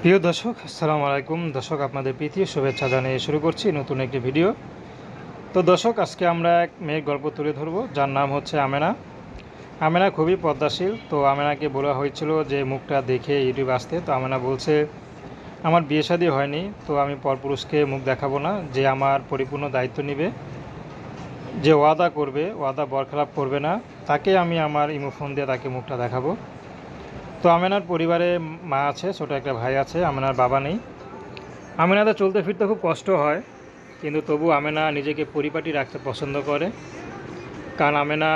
প্রিয় দর্শক, আসসালামু আলাইকুম। দর্শক, আপনাদের প্রীতি শুভেচ্ছা জানিয়ে শুরু করছি নতুন একটি ভিডিও। তো দর্শক, আজকে আমরা এক মেয়ের গল্প তুলে ধরবো, যার নাম হচ্ছে আমেনা। আমেনা খুবই পদ্মাশীল। তো আমেনাকে বলা হয়েছিল যে, মুখটা দেখে ইউটিউব আসতে। তো আমেনা বলছে, আমার বিয়ে শাদী হয়নি, তো আমি পরপুরুষকে মুখ দেখাবো না। যে আমার পরিপূর্ণ দায়িত্ব নেবে, যে ওয়াদা করবে, ওয়াদা বরখেলাপ করবে না, তাকে আমি আমার ইমো ফোন দিয়ে তাকে মুখটা দেখাবো। তো আমেনার পরিবারে মা আছে, ছোট একটা ভাই আছে, আমেনার বাবা নেই। আমেনাদের চলতে ফিরতে খুব কষ্ট হয়, কিন্তু তবু আমেনা নিজেকে পরিপাটি রাখতে পছন্দ করে। কারণ আমেনা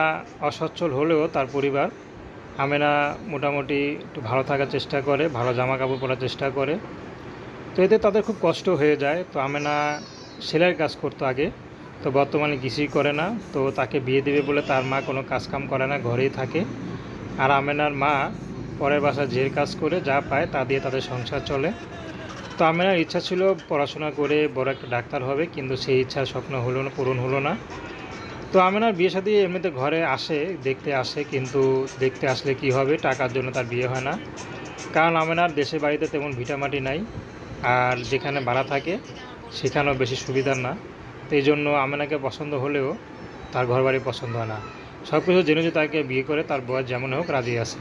অসচ্ছল হলেও তার পরিবার। আমেনা মোটামুটি একটু ভালো থাকার চেষ্টা করে, ভালো জামা কাপড় পরার চেষ্টা করে। তো এতে তাদের খুব কষ্ট হয়ে যায়। তো আমেনা সেলাইয়ের কাজ করতো আগে, তো বর্তমানে কিছুই করে না। তো তাকে বিয়ে দেবে বলে তার মা কোনো কাজকাম করে না, ঘরেই থাকে। আর আমেনার মা পরের বাসা জের কাজ করে যা পায় তা দিয়ে তাদের সংসার চলে। তো আমেনার ইচ্ছা ছিল পড়াশোনা করে বড় একটা ডাক্তার হবে, কিন্তু সেই ইচ্ছা স্বপ্ন হলো না, পূরণ হলো না। তো আমেনার বিয়ে সাথে এমনিতে ঘরে আসে, দেখতে আসে, কিন্তু দেখতে আসলে কি হবে, টাকার জন্য তার বিয়ে হয় না। কারণ আমেনার দেশে বাড়িতে তেমন ভিটামাটি নাই, আর যেখানে ভাড়া থাকে সেখানেও বেশি সুবিধার না। তো এই জন্য আমেনাকে পছন্দ হলেও তার ঘরবাড়ি পছন্দ হয় না। সব কিছু জেনে যে তাকে বিয়ে করে, তার বয়স যেমন হোক রাজি আছে।